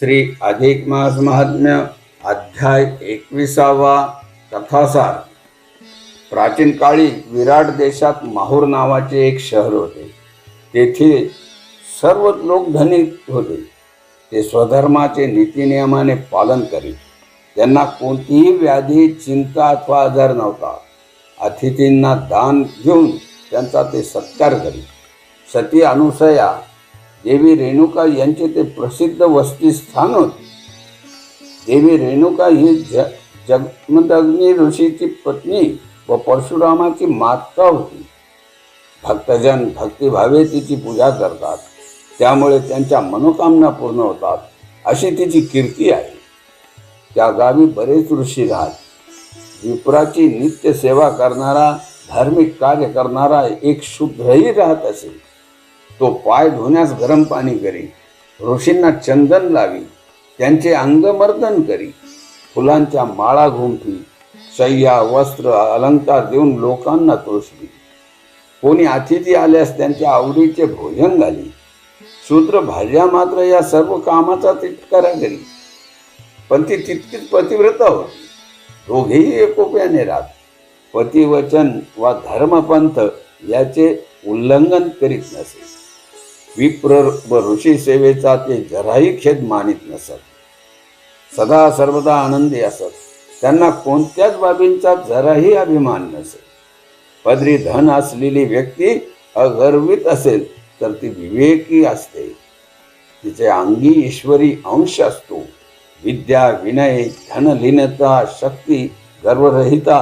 श्री अधिक मास महात्म्य अध्याय एकविसावा कथासार प्राचीन काळी विराट देशात माहूर नावाचे एक शहर होते. तेथे सर्व लोक धनी होते. ते स्वधर्माचे नीतिनियमाने पालन करीत. त्यांना कोणतीही व्याधी चिंता अथवा आजार नव्हता. अतिथींना दान घेऊन त्यांचा ते सत्कार करीत. सती अनुसया देवी रेणुका यांचे ते प्रसिद्ध वसतिस्थान होते. देवी रेणुका ही ज जगमदग्नी ऋषीची पत्नी व परशुरामाची माता होती. भक्तजन भक्तिभावे तिची पूजा करतात. त्यामुळे त्यांच्या मनोकामना पूर्ण होतात अशी तिची कीर्ती आहे. त्या गावी बरेच ऋषी राहत. विप्राची नित्य सेवा करणारा धार्मिक कार्य करणारा एक शूद्रही राहत असेल तो पाय धुण्यास गरम पाणी करी ऋषींना चंदन लावी त्यांचे अंगमर्दन करी फुलांच्या माळा घुमठी शय्या वस्त्र अलंकार देऊन लोकांना तोषली कोणी अतिथी आल्यास त्यांच्या आवडीचे भोजन घाली शूद्र भाज्या मात्र या सर्व कामाचा तिटकारा करी पण ती तितकीच पतिव्रता होती. दोघेही एकोप्याने राहत. पतिवचन वा धर्मपंथ याचे उल्लंघन करीत नसे. विप्र व ऋषी सेवेचा ते जराही खेद मानित नसत. सदा सर्वदा आनंदी असत. त्यांना कोणत्याच बाबींचा जराही अभिमान नसे पदरी धन असलेली व्यक्ती अगर्वित असेल तर ती विवेकी असते. तिचे अंगी ईश्वरी अंश असतो. विद्या विनय धनलीनता शक्ती गर्वरहिता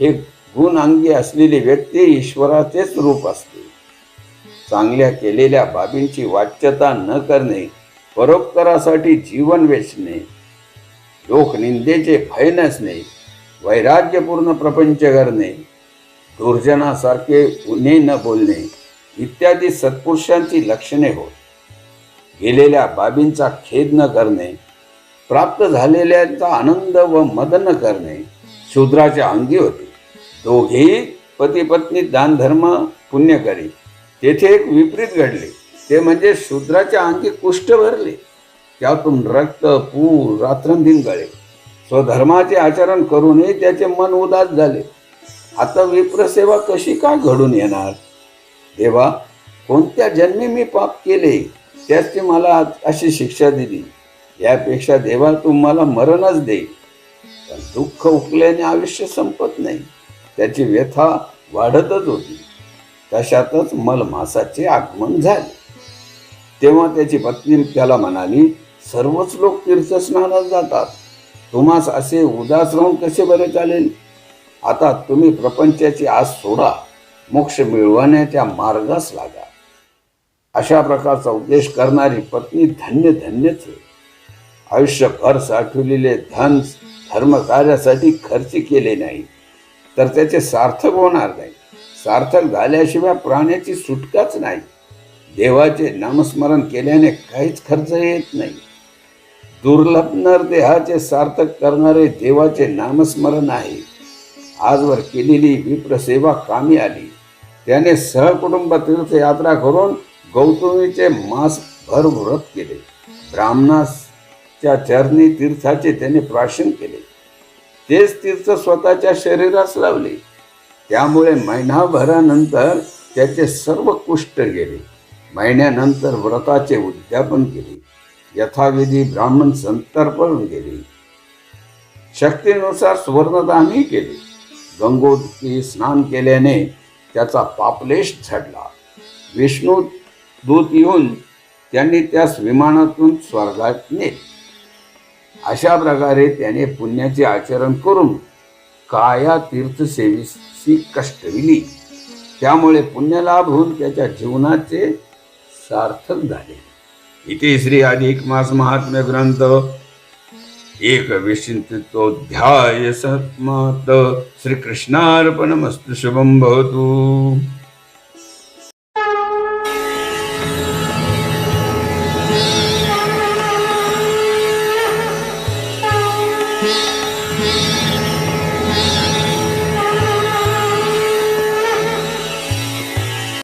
हे गुण अंगी असलेली व्यक्ती ईश्वराचेच रूप असते. चांगल्या केलेल्या बाबींची वाच्यता न करणे परोपकारासाठी जीवन वेचणे लोकनिंदेचे भय नसणे वैराग्यपूर्ण प्रपंच करणे दुर्जनासारखे उन्हे न बोलणे इत्यादी सत्पुरुषांची लक्षणे होत. गेलेल्या बाबींचा खेद न करणे प्राप्त झालेल्यांचा आनंद व मदन करणे शूद्राच्या अंगी होते. दोघेही पती पत्नी दानधर्म पुण्य करी तेथे एक विपरीत घडले. ते म्हणजे शूद्राच्या अंगी कुष्ठ भरले. त्यातून रक्त पूर रात्रंदिन गळे. स्वधर्माचे आचरण करूनही त्याचे मन उदास झाले. आता विप्रसेवा कशी काय घडून येणार? देवा कोणत्या जन्मी मी पाप केले? त्याची मला अशी शिक्षा दिली. यापेक्षा देवा तू मला मरणच दे. पण दुःख उकल्याने आयुष्य संपत नाही. त्याची व्यथा वाढतच होती. तशातच मलमासाचे आगमन झाले. तेव्हा त्याची पत्नी त्याला म्हणाली सर्वच लोक तीर्थस्नानात जातात. तुम्हास असे उदास राहून कसे बरे चालेल? आता तुम्ही प्रपंचाची आस सोडा. मोक्ष मिळवण्याच्या मार्गास लागा. अशा प्रकारचा उद्देश करणारी पत्नी धन्य धन्यच आयुष्य आयुष्यभर साठवलेले धन धर्मकार्यासाठी खर्च केले नाही तर त्याचे सार्थक होणार नाही. सार्थक झाल्याशिवाय प्राण्याची सुटकाच नाही. देवाचे नामस्मरण केल्याने काहीच खर्च येत नाही. दुर्लभ देहाचे सार्थक करणारे देवाचे नामस्मरण आहे. आजवर केलेली विप्रसेवा कामी आली. त्याने सहकुटुंब तीर्थयात्रा करून गौतमीचे मास भर व्रत केले. ब्राह्मणाच्या चरणी तीर्थाचे त्याने प्राशन केले. तेच तीर्थ स्वतःच्या शरीरास लावले. त्यामुळे महिनाभरानंतर त्याचे सर्व कुष्ठ गेले. महिन्यानंतर व्रताचे उद्यापन केले. यथाविधी ब्राह्मण संतर्पण केले. शक्तीनुसार सुवर्णदानही केले. गंगोदकी स्नान केल्याने त्याचा पापलेश झडला. विष्णू दूत येऊन त्यांनी त्यास विमानातून स्वर्गात नेले. अशा प्रकारे त्याने पुण्याचे आचरण करून काया तीर्थसेवीसी कष्टविली त्यामुळे पुण्यलाभ होऊन त्याच्या जीवनाचे सार्थक झाले. इथे श्री अधिक मास महात्म्य ग्रंथ एक विचिंतोध्याय समाप्त श्रीकृष्णार्पणमस्तु शुभम भवतु.